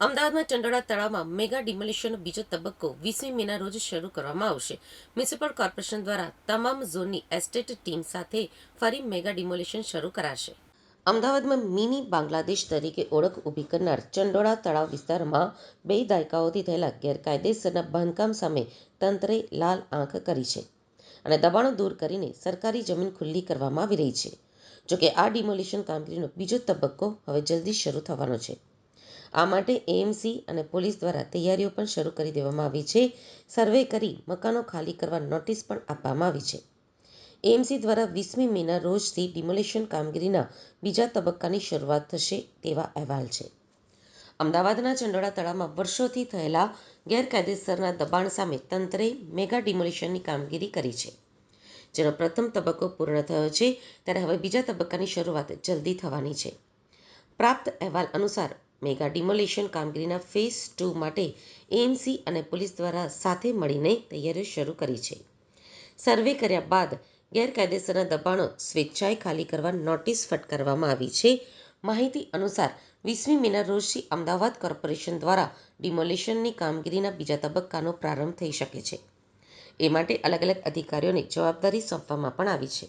અમદાવાદમાં ચંડોળા તળાવમાં મેગા ડિમોલિશનનો બીજો તબક્કો વીસમી મેના રોજ શરૂ કરવામાં આવશે. મ્યુનિસિપલ કોર્પોરેશન દ્વારા તમામ ઝોનની એસ્ટેટ ટીમ સાથે ફરી મેગા ડિમોલિશન શરૂ કરાશે. અમદાવાદમાં મિની બાંગ્લાદેશ તરીકે ઓળખ ઊભી કરનાર ચંડોળા તળાવ વિસ્તારમાં બે દાયકાઓથી થયેલા ગેરકાયદેસરના બાંધકામ સામે તંત્રે લાલ આંખ કરી છે અને દબાણો દૂર કરીને સરકારી જમીન ખુલ્લી કરવામાં આવી રહી છે. જોકે આ ડિમોલિશન કામગીરીનો બીજો તબક્કો હવે જલ્દી શરૂ થવાનો છે. આ માટે એએમસી અને પોલીસ દ્વારા તૈયારીઓ પણ શરૂ કરી દેવામાં આવી છે. સર્વે કરી મકાનો ખાલી કરવા નોટિસ પણ આપવામાં આવી છે. એએમસી દ્વારા વીસમી મેના રોજથી ડિમોલિશન કામગીરીના બીજા તબક્કાની શરૂઆત થશે તેવા અહેવાલ છે. અમદાવાદના ચંડોળા તળાવમાં વર્ષોથી થયેલા ગેરકાયદેસરના દબાણ સામે તંત્રે મેગા ડિમોલિશનની કામગીરી કરી છે. જેનો પ્રથમ તબક્કો પૂર્ણ થયો છે, ત્યારે હવે બીજા તબક્કાની શરૂઆત જલ્દી થવાની છે. પ્રાપ્ત અહેવાલ અનુસાર મેગા ડિમોલિશન કામગીરીના ફેઝ ટુ માટે એએમસી અને પોલીસ દ્વારા સાથે મળીને તૈયારીઓ શરૂ કરી છે. સર્વે કર્યા બાદ ગેરકાયદેસરના દબાણો સ્વેચ્છાએ ખાલી કરવા નોટિસ ફટકારવામાં આવી છે. માહિતી અનુસાર વીસમી મેના રોજથી અમદાવાદ કોર્પોરેશન દ્વારા ડિમોલિશનની કામગીરીના બીજા તબક્કાનો પ્રારંભ થઈ શકે છે. એ માટે અલગ અલગ અધિકારીઓને જવાબદારી સોંપવામાં પણ આવી છે.